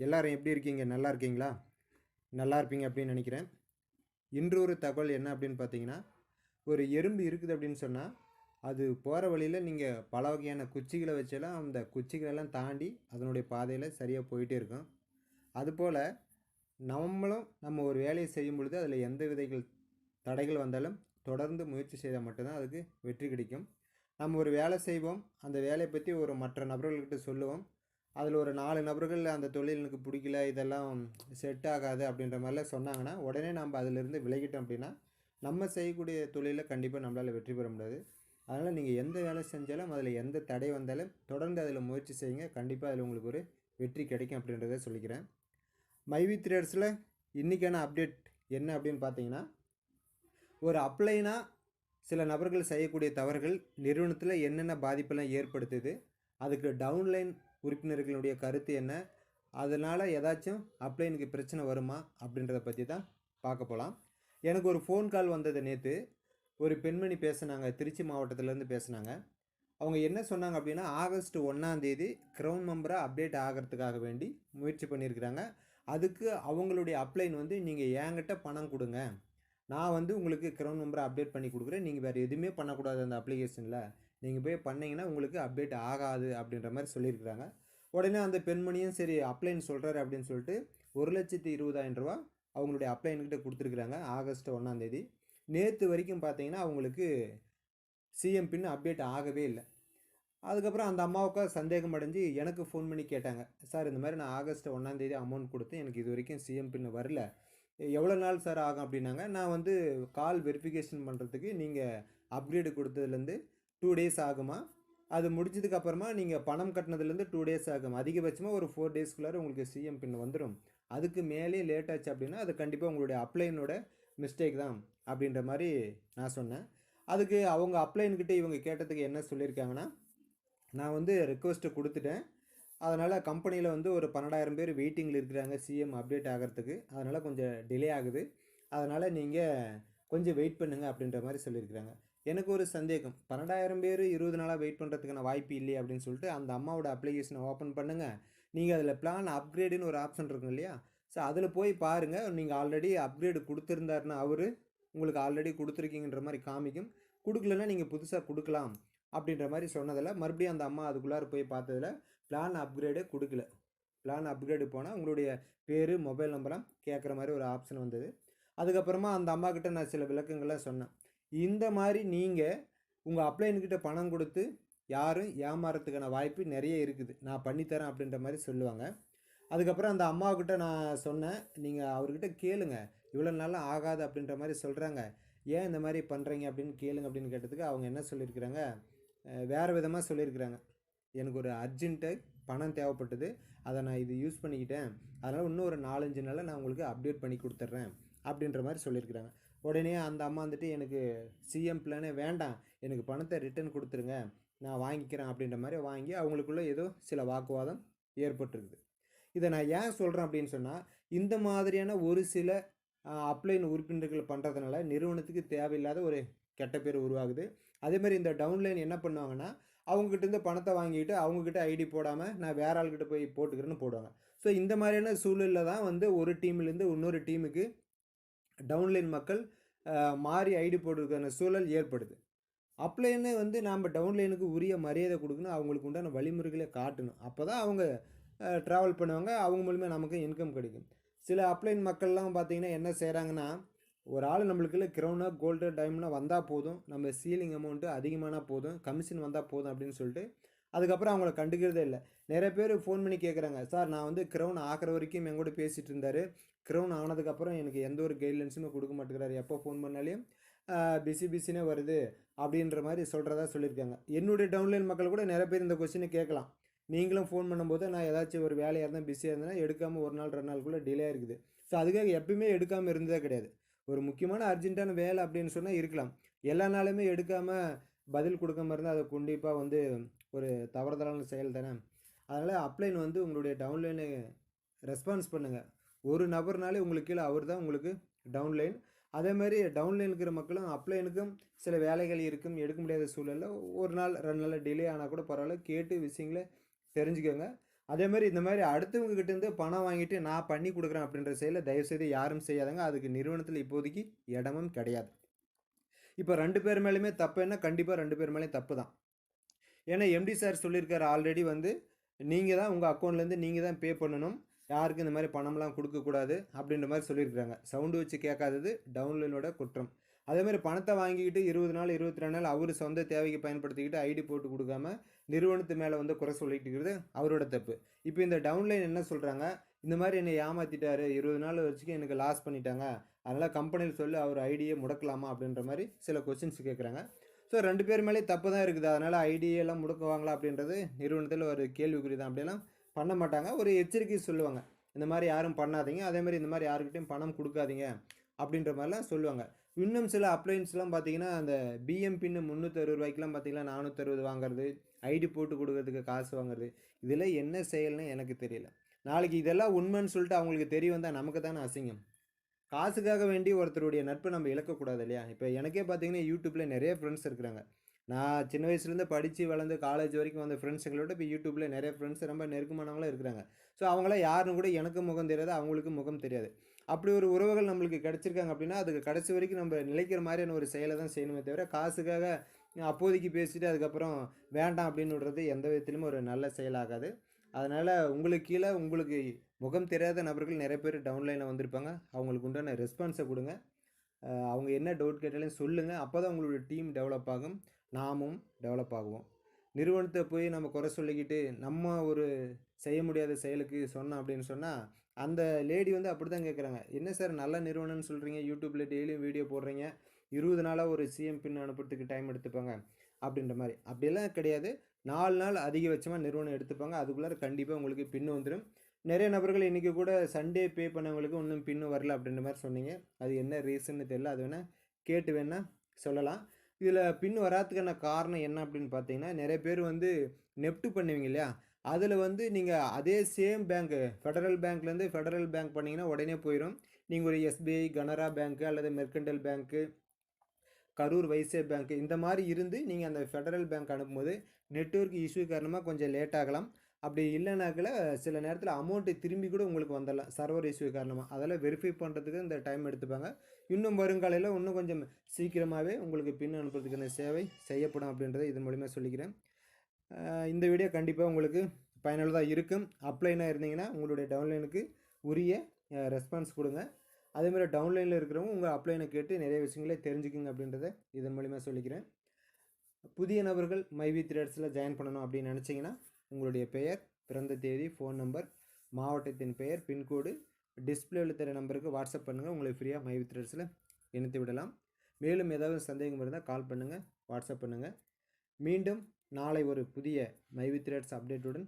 எல்லோரும் எப்படி இருக்கீங்க? நல்லா இருக்கீங்களா? நல்லா இருப்பீங்க அப்படின்னு நினைக்கிறேன். இன்று ஒரு தகவல் என்ன அப்படின்னு பார்த்தீங்கன்னா ஒரு எறும்பு இருக்குது அப்படின்னு சொன்னால் அது போகிற வழியில் நீங்கள் பல வகையான குச்சிகளை வச்செல்லாம் அந்த குச்சிகளெல்லாம் தாண்டி அதனுடைய பாதையில் சரியாக போயிட்டே இருக்கும். அதுபோல் நம்மளும் நம்ம ஒரு வேலையை செய்யும் பொழுது அதில் எந்த விதைகள் தடைகள் வந்தாலும் தொடர்ந்து முயற்சி செய்தால் மட்டும்தான் அதுக்கு வெற்றி கிடைக்கும். நம்ம ஒரு வேலை செய்வோம். அந்த வேலையை பற்றி ஒரு மற்ற நபர்கள்கிட்ட சொல்லுவோம். அதில் ஒரு நாலு நபர்கள் அந்த தொழில் எனக்கு பிடிக்கல இதெல்லாம் செட் ஆகாது அப்படின்ற மாதிரிலாம் சொன்னாங்கன்னா உடனே நம்ம அதிலிருந்து விலகிட்டோம் அப்படின்னா நம்ம செய்யக்கூடிய தொழிலில் கண்டிப்பாக நம்மளால் வெற்றி பெற முடியாது. அதனால் நீங்கள் எந்த வேலை செஞ்சாலும் அதில் எந்த தடை வந்தாலும் தொடர்ந்து அதில் முயற்சி செய்யுங்க. கண்டிப்பாக அதில் உங்களுக்கு ஒரு வெற்றி கிடைக்கும் அப்படின்றத சொல்லிக்கிறேன். மைவி த்ரேட்ஸில் இன்றைக்கான அப்டேட் என்ன அப்படின்னு பார்த்தீங்கன்னா ஒரு அப்ளைனா சில நபர்கள் செய்யக்கூடிய தவறுகள் நிறுவனத்தில் என்னென்ன பாதிப்பெல்லாம் ஏற்படுத்துது அதுக்கு டவுன்லைன் உறுப்பினர்களுடைய கருத்து என்ன? அதனால் ஏதாச்சும் அப்ளைனுக்கு பிரச்சனை வருமா? அப்படின்றத பற்றி தான் பார்க்க போகலாம் எனக்கு ஒரு ஃபோன் கால் வந்தது நேற்று ஒரு பெண்மணி பேசுனாங்க. திருச்சி மாவட்டத்திலேருந்து பேசுனாங்க. அவங்க என்ன சொன்னாங்க அப்படின்னா ஆகஸ்ட் ஒன்றாந்தேதி க்ரௌன் மெம்பராக அப்டேட் ஆகிறதுக்காக வேண்டி முயற்சி பண்ணியிருக்கிறாங்க. அதுக்கு அவங்களுடைய அப்ளைன் வந்து நீங்கள் என்கிட்ட பணம் கொடுங்க. நான் வந்து உங்களுக்கு க்ரௌன் மெம்பரை அப்டேட் பண்ணி கொடுக்குறேன். நீங்கள் வேறு எதுவுமே பண்ணக்கூடாது அந்த அப்ளிகேஷனில் நீங்கள் போய் பண்ணிங்கன்னா உங்களுக்கு அப்டேட் ஆகாது அப்படின்ற மாதிரி சொல்லியிருக்கிறாங்க. உடனே அந்த பெண்மணியும் சரி அப்ளைன் சொல்கிறாரு அப்படின்னு சொல்லிட்டு ஒரு லட்சத்தி இருபதாயிரம் ரூபா அவங்களுடைய அப்ளைன்கிட்ட கொடுத்துருக்குறாங்க ஆகஸ்ட் ஒன்றாந்தேதி நேற்று வரைக்கும் பார்த்தீங்கன்னா அவங்களுக்கு சிஎம் பின் அப்டேட் ஆகவே இல்லை. அதுக்கப்புறம் அந்த அம்மாவுக்கு சந்தேகம் அடைஞ்சு எனக்கு ஃபோன் பண்ணி கேட்டாங்க. சார் இந்த மாதிரி நான் ஆகஸ்ட் ஒன்றாந்தேதி அமௌண்ட் கொடுத்து எனக்கு இது வரைக்கும் சிஎம் பின் வரல. எவ்வளோ நாள் சார் ஆகும்? அப்படின்னாங்க. நான் வந்து கால் வெரிஃபிகேஷன் பண்ணுறதுக்கு நீங்கள் அப்கிரேடு கொடுத்ததுலேருந்து டூ டேஸ் ஆகுமா? அது முடிஞ்சதுக்கப்புறமா நீங்கள் பணம் கட்டினதுலேருந்து டூ டேஸ் ஆகும். அதிகபட்சமாக ஒரு ஃபோர் டேஸ்க்குள்ளார உங்களுக்கு சிஎம் பின் வந்துடும் அதுக்கு மேலே லேட் ஆச்சு அப்படின்னா அது கண்டிப்பாக உங்களுடைய அப்ளைனோட மிஸ்டேக் தான் அப்படின்ற மாதிரி நான் சொன்னேன். அதுக்கு அவங்க அப்ளைன்கிட்ட இவங்க கேட்டதுக்கு என்ன சொல்லியிருக்காங்கன்னா நான் வந்து ரெக்வஸ்ட்டு கொடுத்துட்டேன். அதனால் கம்பெனியில் வந்து ஒரு பன்னெண்டாயிரம் பேர் வெயிட்டிங்கில் இருக்கிறாங்க சிஎம் அப்டேட் ஆகிறதுக்கு. அதனால் கொஞ்சம் டிலே ஆகுது. அதனால் நீங்கள் கொஞ்சம் வெயிட் பண்ணுங்கள் அப்படின்ற மாதிரி சொல்லியிருக்கிறாங்க. எனக்கு ஒரு சந்தேகம். பன்னெண்டாயிரம் பேர் இருபது நாளாக வெயிட் பண்ணுறதுக்கான வாய்ப்பு இல்லையே அப்படின்னு சொல்லிட்டு அந்த அம்மாவோட அப்ளிகேஷனை ஓப்பன் பண்ணுங்கள் நீங்கள் அதில் பிளான் அப்கிரேடுன்னு ஒரு ஆப்ஷன் இருக்கும் இல்லையா? ஸோ அதில் போய் பாருங்கள் நீங்கள் ஆல்ரெடி அப்கிரேடு கொடுத்துருந்தாருன்னா அவர் உங்களுக்கு ஆல்ரெடி கொடுத்துருக்கீங்கன்ற மாதிரி காமிக்கும். கொடுக்கலன்னா நீங்கள் புதுசாக கொடுக்கலாம் அப்படின்ற மாதிரி சொன்னதில் மறுபடியும் அந்த அம்மா அதுக்குள்ளார போய் பார்த்ததில் பிளான் அப்கிரேடே கொடுக்கல. பிளான் அப்கிரேடு போனால் உங்களுடைய பேர் மொபைல் நம்பரெலாம் கேட்குற மாதிரி ஒரு ஆப்ஷன் வந்தது. அதுக்கப்புறமா அந்த அம்மாக்கிட்ட நான் சில விளக்கங்கள்லாம் சொன்னேன். இந்த மாதிரி நீங்கள் உங்கள் அப்ளைன்கிட்ட பணம் கொடுத்து யாரும் ஏமாறதுக்கான வாய்ப்பு நிறைய இருக்குது. நான் பண்ணித்தரேன் அப்படின்ற மாதிரி சொல்லுவாங்க. அதுக்கப்புறம் அந்த அம்மாவுக்கிட்ட நான் சொன்னேன். நீங்கள் அவர்கிட்ட கேளுங்க. இவ்வளோ நாளாக ஆகாது அப்படின்ற மாதிரி சொல்கிறாங்க ஏன் இந்த மாதிரி பண்ணுறீங்க அப்படின்னு கேளுங்க அப்படின்னு கேட்டதுக்கு அவங்க என்ன சொல்லியிருக்கிறாங்க? வேறு விதமாக சொல்லியிருக்கிறாங்க. எனக்கு ஒரு அர்ஜென்ட்டு பணம் தேவைப்பட்டது. அதை நான் இது யூஸ் பண்ணிக்கிட்டேன். அதனால் இன்னும் ஒரு நாலஞ்சு நாளில் நான் உங்களுக்கு அப்டேட் பண்ணி கொடுத்துட்றேன் அப்படின்ற மாதிரி சொல்லியிருக்கிறாங்க. உடனே அந்த அம்மா வந்துட்டு எனக்கு சிஎம் பிளானே வேண்டாம். எனக்கு பணத்தை ரிட்டர்ன் கொடுத்துருங்க. நான் வாங்கிக்கிறேன் அப்படின்ற மாதிரி வாங்கி அவங்களுக்குள்ள ஏதோ சில வாக்குவாதம் ஏற்பட்டிருக்குது. இதை நான் ஏன் சொல்கிறேன் அப்படின்னு சொன்னால் இந்த மாதிரியான ஒரு சில அப்ளைன் உறுப்பினர்கள் பண்ணுறதுனால நிறுவனத்துக்கு தேவையில்லாத ஒரு கெட்ட பேர் உருவாகுது. அதேமாதிரி இந்த டவுன்லைன் என்ன பண்ணுவாங்கன்னா அவங்ககிட்ட பணத்தை வாங்கிட்டு அவங்கக்கிட்ட ஐடி போடாமல் நான் வேற ஆள்கிட்ட போய் போட்டுக்கிறேன்னு போடுவாங்க. ஸோ இந்த மாதிரியான சூழலில் தான் வந்து ஒரு டீம்லேருந்து இன்னொரு டீமுக்கு டவுன்லைன் மக்கள் மாறி ஐடி போடுறதுக்கான சூழல் ஏற்படுது. அப்ளைன்னு வந்து நாம் டவுன்லைனுக்கு உரிய மரியாதை கொடுக்கணும் அவங்களுக்கு உண்டான வழிமுறைகளை காட்டணும். அப்போ தான் அவங்க ட்ராவல் பண்ணுவாங்க அவங்க மூலிமா நமக்கு இன்கம் கிடைக்கும். சில அப்ளைன் மக்கள்லாம் பார்த்திங்கன்னா என்ன செய்கிறாங்கன்னா ஒரு ஆள் நம்மளுக்குள்ள க்ரௌனா கோல்டு டைம்னா வந்தால் போதும் நம்ம சீலிங் அமௌண்ட்டு அதிகமானால் போதும் கமிஷன் வந்தால் போதும் அப்படின்னு சொல்லிட்டு அதுக்கப்புறம் அவங்கள கண்டுக்கிறதே இல்லை. நிறைய பேர் ஃபோன் பண்ணி கேட்குறாங்க சார் நான் வந்து க்ரௌன் ஆக்கிற வரைக்கும் என் கூட பேசிகிட்டு இருந்தார் க்ரௌன் ஆனதுக்கப்புறம் எனக்கு எந்த ஒரு கைட்லைன்ஸுமே கொடுக்க மாட்டேங்கிறாரு. எப்போ ஃபோன் பண்ணாலையும் பிஸி பிஸினே வருது. அப்படின்ற மாதிரி சொல்கிறதா சொல்லியிருக்காங்க. என்னுடைய டவுன்லைன் மக்கள் கூட நிறைய பேர் இந்த கொஸ்டினை கேட்கலாம். நீங்களும் ஃபோன் பண்ணும்போது நான் ஏதாச்சும் ஒரு வேலையாக இருந்தால் பிஸியாக இருந்தேன்னா எடுக்காமல் ஒரு நாள் ரெண்டு நாளுக்குள்ளே டிலே இருக்குது ஸோ அதுக்காக எப்பயுமே எடுக்காமல் இருந்ததே கிடையாது. ஒரு முக்கியமான அர்ஜென்ட்டான வேலை அப்படின்னு சொன்னால் இருக்கலாம். எல்லா நாளுமே எடுக்காமல் பதில் கொடுக்காம இருந்தால் அதை கண்டிப்பாக வந்து ஒரு தவறுதலான செயல் தானே? அதனால் அப்ளைன் வந்து உங்களுடைய டவுன்லைனு ரெஸ்பான்ஸ் பண்ணுங்கள் ஒரு நபர்னாலே உங்களுக்கு கீழே அவர் தான் உங்களுக்கு டவுன்லைன் அதே மாதிரி டவுன்லைன் இருக்கிற மக்களும் அப்ளைனுக்கும் சில வேலைகள் இருக்கும் எடுக்க முடியாத சூழலில் ஒரு நாள் ரெண்டு நாள் டிலே ஆனால் கூட பரவாயில்ல கேட்டு விஷயங்களை தெரிஞ்சுக்கோங்க. அதே மாதிரி இந்த மாதிரி அடுத்தவங்க இருந்து பணம் வாங்கிட்டு நான் பண்ணி கொடுக்குறேன் அப்படின்ற செயலை தயவுசெய்து யாரும் செய்யாதங்க. அதுக்கு நிறுவனத்தில் இப்போதைக்கு இடமும் கிடையாது. இப்போ ரெண்டு பேர் மேலேயுமே தப்புன்னா கண்டிப்பாக ரெண்டு பேர் மேலேயும் தப்பு தான். ஏன்னா எம்டி சார் சொல்லியிருக்காரு ஆல்ரெடி வந்து நீங்கள் தான் உங்கள் அக்கௌண்ட்லேருந்து நீங்கள் தான் பே பண்ணணும். யாருக்கும் இந்த மாதிரி பணம்லாம் கொடுக்கக்கூடாது அப்படின்ற மாதிரி சொல்லியிருக்கிறாங்க. சவுண்டு வச்சு கேட்காதது டவுன்லைனோட குற்றம். அதே மாதிரி பணத்தை வாங்கிக்கிட்டு இருபது நாள் இருபத்தி ரெண்டு நாள் அவர் சொந்த தேவைக்கு பயன்படுத்திக்கிட்டு ஐடி போட்டு கொடுக்காம நிறுவனத்து மேலே வந்து குறை சொல்லிட்டு இருக்கிறது அவரோட தப்பு. இப்போ இந்த டவுன்லைன் என்ன சொல்கிறாங்க இந்த மாதிரி என்னை ஏமாற்றிட்டாரு இருபது நாள் வச்சுக்கு எனக்கு லாஸ் பண்ணிட்டாங்க. அதனால் கம்பெனியில் சொல்லி அவர் ஐடியை முடக்கலாமா? அப்படின்ற மாதிரி சில கொஸ்டின்ஸ் கேட்குறாங்க. ஸோ ரெண்டு பேர் மேலே தப்பு தான் இருக்குது. அதனால் ஐடியெல்லாம் முடக்குவாங்களா அப்படின்றது நிறுவனத்தில் ஒரு கேள்விக்குறி தான் அப்படியெல்லாம் பண்ண மாட்டாங்க. ஒரு எச்சரிக்கை சொல்லுவாங்க. இந்த மாதிரி யாரும் பண்ணாதீங்க. அதே மாதிரி இந்த மாதிரி யாருக்கிட்டையும் பணம் கொடுக்காதீங்க அப்படின்ற மாதிரிலாம் சொல்லுவாங்க. இன்னும் சில அப்ளைன்ஸ்லாம் பார்த்தீங்கன்னா அந்த பிஎம் பின்னு முந்நூற்றறுபது ரூபாய்க்குலாம் பார்த்தீங்கன்னா நானூற்றறுபது வாங்குறது ஐடி போட்டு கொடுக்கறதுக்கு காசு வாங்குறது இதில் என்ன செயல்னு எனக்கு தெரியல. நாளைக்கு இதெல்லாம் உண்மைன்னு சொல்லிட்டு அவங்களுக்கு தெரிய வந்தால் நமக்கு தானே அசிங்கம். காசுக்காக வேண்டி ஒருத்தருடைய நட்பை நம்ம இழக்கக்கூடாது இல்லையா இப்போ எனக்கே பார்த்தீங்கன்னா யூடியூப்பில் நிறைய ஃப்ரெண்ட்ஸ் இருக்கிறாங்க. நான் சின்ன வயசுலேருந்து படித்து வளர்ந்து காலேஜ் வரைக்கும் வந்த ஃப்ரெண்ட்ஸுங்களோட இப்போ யூடியூப்பில் நிறைய ஃப்ரெண்ட்ஸ் ரொம்ப நெருக்கமானவங்களும் இருக்கிறாங்க. ஸோ அவங்களாம் யாருன்னு கூட எனக்கு முகம் தெரியாது அவங்களுக்கு முகம் தெரியாது. அப்படி ஒரு உறவுகள் நம்மளுக்கு கிடச்சிருக்காங்க அப்படின்னா அதுக்கு கடைசி வரைக்கும் நம்ம நிலைக்கிற மாதிரியான ஒரு செயலை தான் செய்யணுமே தவிர காசுக்காக அப்போதைக்கு பேசிட்டு அதுக்கப்புறம் வேண்டாம் அப்படின்னு விடுறது எந்த விதத்திலும் ஒரு நல்ல செயலாகாது. அதனால் உங்களுக்கு கீழே உங்களுக்கு முகம் தெரியாத நபர்கள் நிறைய பேர் டவுன்லைனில் வந்திருப்பாங்க. அவங்களுக்கு உண்டான ரெஸ்பான்ஸை கொடுங்க. அவங்க என்ன டவுட் கேட்டாலும் சொல்லுங்கள் அப்போ தான் உங்களோட டீம் டெவலப் ஆகும். நாமும் டெவலப் ஆகுவோம். நிறுவனத்தை போய் நம்ம குறை சொல்லிக்கிட்டு நம்ம ஒரு செய்ய முடியாத செயலுக்கு சொன்னோம் அப்படின்னு சொன்னால் அந்த லேடி வந்து அப்படி தான் கேட்குறாங்க என்ன சார் நல்ல நிறுவனம்னு சொல்கிறீங்க யூடியூப்பில் டெய்லியும் வீடியோ போடுறீங்க. இருபது நாளாக ஒரு சிஎம் பின் அனுப்புறதுக்கு டைம் எடுத்துப்பாங்க. அப்படின்ற மாதிரி. அப்படியெல்லாம் கிடையாது. நாலு நாள் அதிகபட்சமாக நிறுவனம் எடுத்துப்பாங்க. அதுக்குள்ளார கண்டிப்பாக உங்களுக்கு பின்னு வந்துடும் நிறைய நபர்கள் இன்றைக்கி கூட சண்டே பே பண்ணவங்களுக்கு ஒன்றும் பின்னு வரல அப்படின்ற மாதிரி சொன்னீங்க. அது என்ன ரீசன்னு தெரியல. அது வேணால் கேட்டு வேணால் சொல்லலாம். இதில் பின் வராதுக்கான காரணம் என்ன அப்படின்னு பார்த்தீங்கன்னா நிறைய பேர் வந்து நெப்டு பண்ணுவீங்க இல்லையா? அதில் வந்து நீங்கள் அதே சேம் பேங்க்கு ஃபெடரல் பேங்க்லேருந்து ஃபெடரல் பேங்க் பண்ணிங்கன்னா உடனே போயிடும் நீங்கள் ஒரு எஸ்பிஐ கனரா பேங்க்கு அல்லது மெர்கண்டல் பேங்க்கு கரூர் வைசே பேங்க் இந்த மாதிரி இருந்து நீங்கள் அந்த ஃபெடரல் பேங்க் அனுப்பும்போது நெட்ஒர்க் இஷ்யூ காரணமாக கொஞ்சம் லேட் ஆகலாம். அப்படி இல்லைனாக்கில் சில நேரத்தில் அமௌண்ட்டு திரும்பி கூட உங்களுக்கு வந்துடலாம் சர்வர் இஷ்யூ காரணமாக அதெல்லாம் வெரிஃபை பண்ணுறதுக்கு இந்த டைம் எடுத்துப்பாங்க. இன்னும் வருங்காலையில் இன்னும் கொஞ்சம் சீக்கிரமாகவே உங்களுக்கு பின் அனுப்புறதுக்கான சேவை செய்யப்படும் அப்படின்றத இது மூலிமா சொல்லிக்கிறேன். இந்த வீடியோ கண்டிப்பாக உங்களுக்கு பயனுள்ளதாக இருக்கும். அப்ளைனாக இருந்தீங்கன்னா உங்களுடைய டவுன்லைனுக்கு உரிய ரெஸ்பான்ஸ் கொடுங்க. அதேமாதிரி டவுன்லைனில் இருக்கிறவங்க உங்கள் அப்ளைனை கேட்டு நிறைய விஷயங்களை தெரிஞ்சுக்குங்க அப்படின்றத இதன் மூலிமா சொல்லிக்கிறேன். புதிய நபர்கள் மைவி த்ரெட்ஸில் ஜாயின் பண்ணணும் அப்படின்னு நினச்சிங்கன்னா உங்களுடைய பெயர் பிறந்த தேதி ஃபோன் நம்பர் மாவட்டத்தின் பெயர் பின்கோடு டிஸ்பிளேவில் தர நம்பருக்கு வாட்ஸ்அப் பண்ணுங்கள் உங்களை ஃப்ரீயாக மைவி த்ரெட்ஸில் இணைத்து விடலாம். மேலும் ஏதாவது சந்தேகம் இருந்தால் கால் பண்ணுங்கள் வாட்ஸ்அப் பண்ணுங்கள் மீண்டும் நாளை ஒரு புதிய மைவி த்ரெட்ஸ் அப்டேட்டுடன்